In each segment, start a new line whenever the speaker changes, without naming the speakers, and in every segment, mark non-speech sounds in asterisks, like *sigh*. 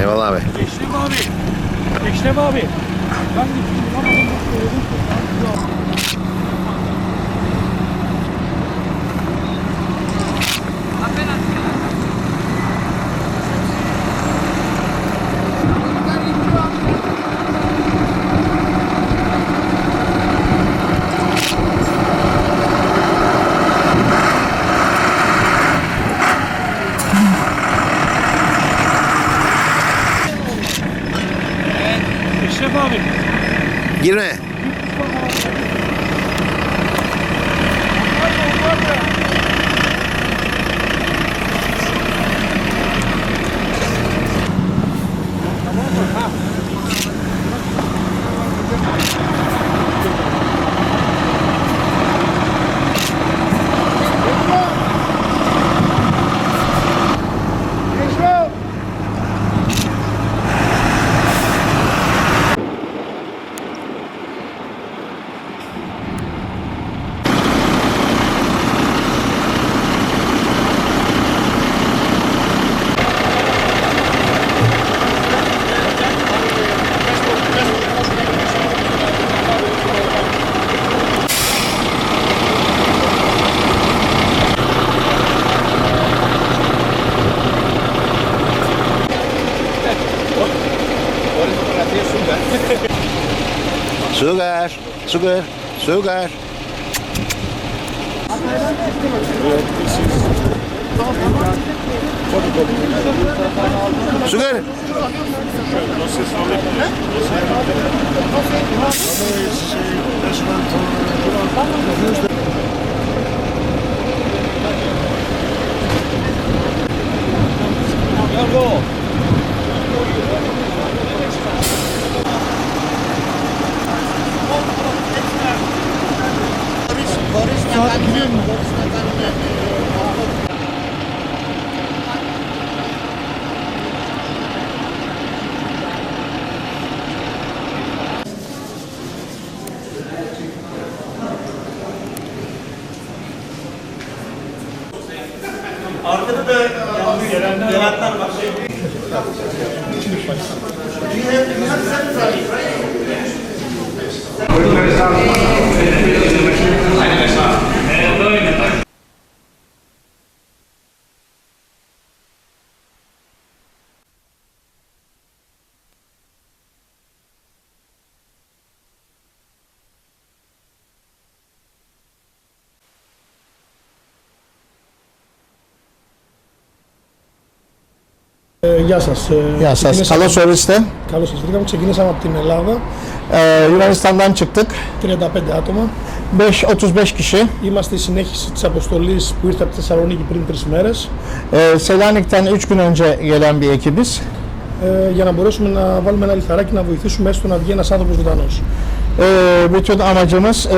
Eyvallah abi.
Geçtim abi. Geçtim abi. Ben
Girme. Sugar. Sugar. Sugar. Sugar.
Arkada da gelenler var.
Ε, γεια σας. Ε,
Γεια σας.
ξεκινήσαμε-
Καλώς ορίσατε.
Καλώς σας βρήκαμε. Ξεκινήσαμε από την Ελλάδα,
Ee, Yunanistan'dan çıktık.
35 άτομα.
5 35 kişi.
Είμαστε η συνέχιση της αποστολής που ήρθε από τη Θεσσαλονίκη πριν τρεις μέρες
Ee, Selanik'ten 3 gün önce gelen bir ekibiz.
ε, για να μπορέσουμε να βάλουμε ένα λιθαράκι να βοηθήσουμε έστω να βγει ένας άνθρωπος ζωντανός.
Ee, bütün amacımız e,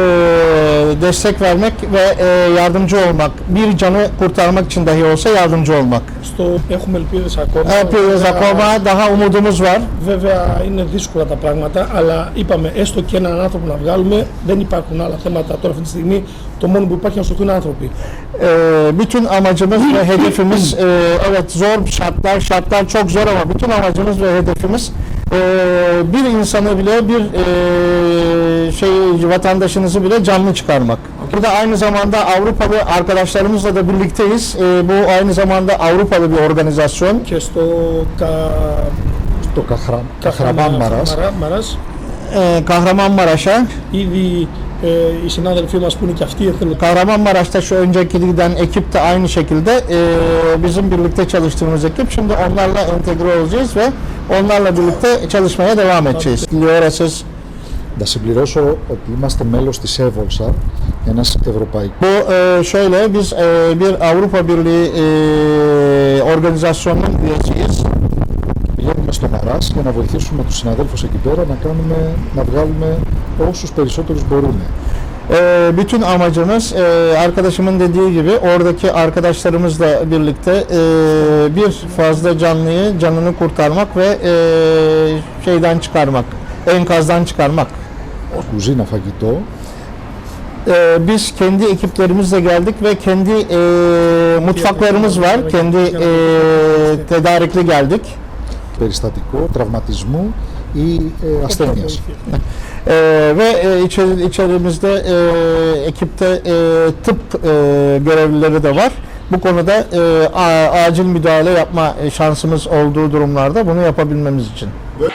destek vermek ve e, yardımcı olmak. Bir canı kurtarmak için dahi olsa yardımcı olmak.
Στο... Έχουμε ελπίδες ακόμα.
Elpiniz
Βέβαια-
ακόμα daha umudumuz var.
Βέβαια είναι δύσκολα τα πράγματα, αλλά είπαμε έστω και έναν άνθρωπο να βγάλουμε. Δεν υπάρχουν άλλα θέματα τώρα αυτή τη στιγμή. Το μόνο που υπάρχει είναι να σωθούν άνθρωποι.
Ee, bütün amacımız ve hedefimiz e, *coughs* evet zor şartlar, şartlar çok zor ama bütün amacımız ve hedefimiz e, bir insanı bile bir e, şey vatandaşınızı bile canlı çıkarmak. Burada aynı zamanda Avrupalı arkadaşlarımızla da birlikteyiz. E, bu aynı zamanda Avrupalı bir organizasyon.
Και στο Κα...
Το Καχρα...
Καχραμά-
Καχραμπάμπαρας
Μαρά- Μαράς,
E, Kahramanmaraş'a
ήδη ε, οι συνάδελφοί μας που είναι και αυτοί εθελοντικοί
Kahramanmaraş'ta şu önceki giden ekip de aynı şekilde e, bizim birlikte çalıştığımız ekip. Şimdi onlarla entegre olacağız ve onlarla birlikte çalışmaya devam edeceğiz. Orası
Να συμπληρώσω ότι είμαστε μέλος της Εύολσα, ένας ευρωπαϊκός
bu e, şöyle biz e, bir Avrupa Birliği e, organizasyonunun üyesiyiz.
Πηγαίνουμε στο Μαράς για να βοηθήσουμε τους συναδέλφους εκεί πέρα να, κάνουμε, να βγάλουμε όσους περισσότερους μπορούμε.
E, bütün amacımız e, arkadaşımın dediği gibi oradaki arkadaşlarımızla birlikte e, bir fazla canlıyı canını kurtarmak ve e, şeyden çıkarmak, enkazdan çıkarmak.
Κουζίνα φαγητό,
Ee, biz kendi ekiplerimizle geldik ve kendi e, mutfaklarımız var. Kendi e, tedarikli geldik.
περιστατικό τραυματισμού ή ε, ασθένειας.
Ee, ve e, içeri, içerimizde e, ekipte e, tıp e, görevlileri de var. Bu konuda e, a- acil müdahale yapma e, şansımız olduğu durumlarda bunu yapabilmemiz için.
Thank